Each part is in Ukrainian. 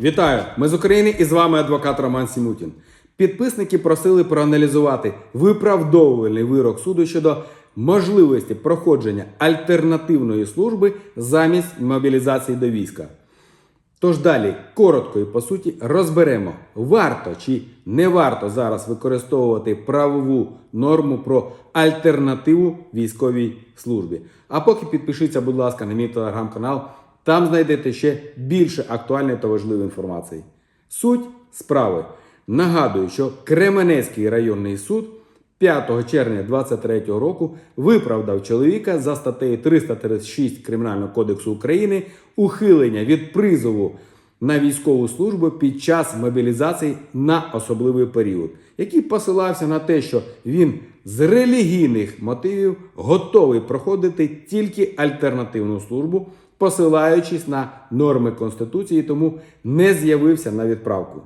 Вітаю! Ми з України і з вами адвокат Роман Сімутін. Підписники просили проаналізувати виправдовувальний вирок суду щодо можливості проходження альтернативної служби замість мобілізації до війська. Тож далі, коротко і по суті, розберемо, варто чи не варто зараз використовувати правову норму про альтернативу військовій службі. А поки підпишіться, будь ласка, на мій телеграм-канал. Там знайдете ще більше актуальної та важливої інформації. Суть справи. Нагадую, що Кременецький районний суд 5 червня 2023 року виправдав чоловіка за статтею 336 Кримінального кодексу України ухилення від призову на військову службу під час мобілізації на особливий період, який посилався на те, що він з релігійних мотивів готовий проходити тільки альтернативну службу, посилаючись на норми Конституції, тому не з'явився на відправку.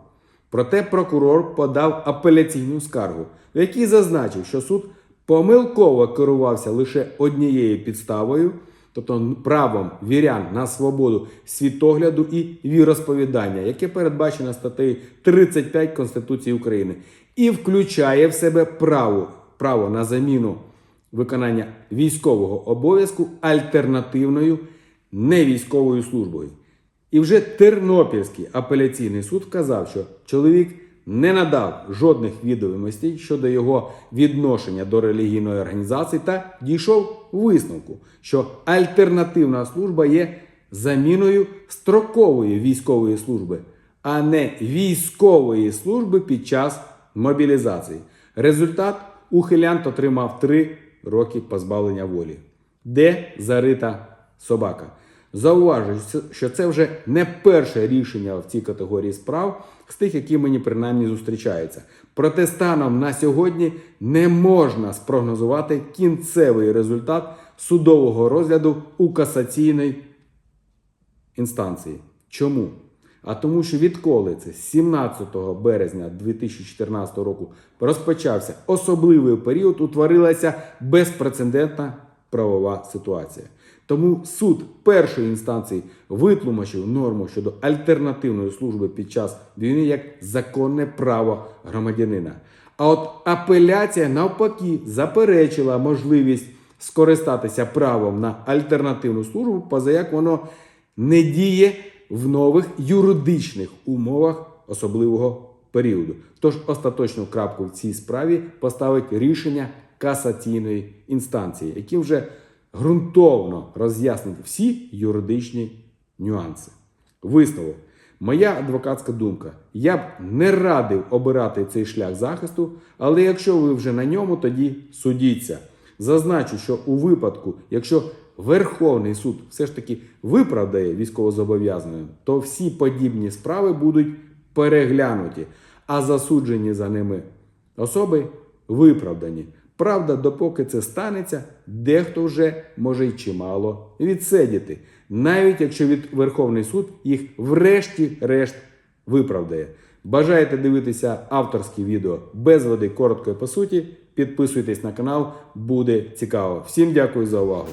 Проте прокурор подав апеляційну скаргу, в якій зазначив, що суд помилково керувався лише однією підставою, тобто правом вірян на свободу світогляду і віросповідання, яке передбачено статтею 35 Конституції України, і включає в себе право, право на заміну виконання військового обов'язку альтернативною невійськовою службою. І вже Тернопільський апеляційний суд вказав, що чоловік не надав жодних відомостей щодо його відношення до релігійної організації та дійшов висновку, що альтернативна служба є заміною строкової військової служби, а не військової служби під час мобілізації. Результат ухилянт отримав 3 роки позбавлення волі. Де зарита собака? Зауважу, що це вже не перше рішення в цій категорії справ з тих, які мені принаймні зустрічаються. Проте станом на сьогодні не можна спрогнозувати кінцевий результат судового розгляду у касаційній інстанції. Чому? А тому, що відколи це з 17 березня 2014 року розпочався особливий період, утворилася безпрецедентна правова ситуація. Тому суд першої інстанції витлумачив норму щодо альтернативної служби під час війни як законне право громадянина. А от апеляція навпаки заперечила можливість скористатися правом на альтернативну службу, позаяк воно не діє в нових юридичних умовах особливого періоду. Тож остаточну крапку в цій справі поставить рішення касаційної інстанції, які вже ґрунтовно роз'яснить всі юридичні нюанси. Висновок. Моя адвокатська думка. Я б не радив обирати цей шлях захисту, але якщо ви вже на ньому, тоді судіться. Зазначу, що у випадку, якщо Верховний суд все ж таки виправдає військовозобов'язаного, то всі подібні справи будуть переглянуті, а засуджені за ними особи виправдані. Правда, допоки це станеться, дехто вже може й чимало відсидіти, навіть якщо від Верховний суд їх врешті-решт виправдає. Бажаєте дивитися авторські відео без води, коротко і по суті. Підписуйтесь на канал, буде цікаво. Всім дякую за увагу.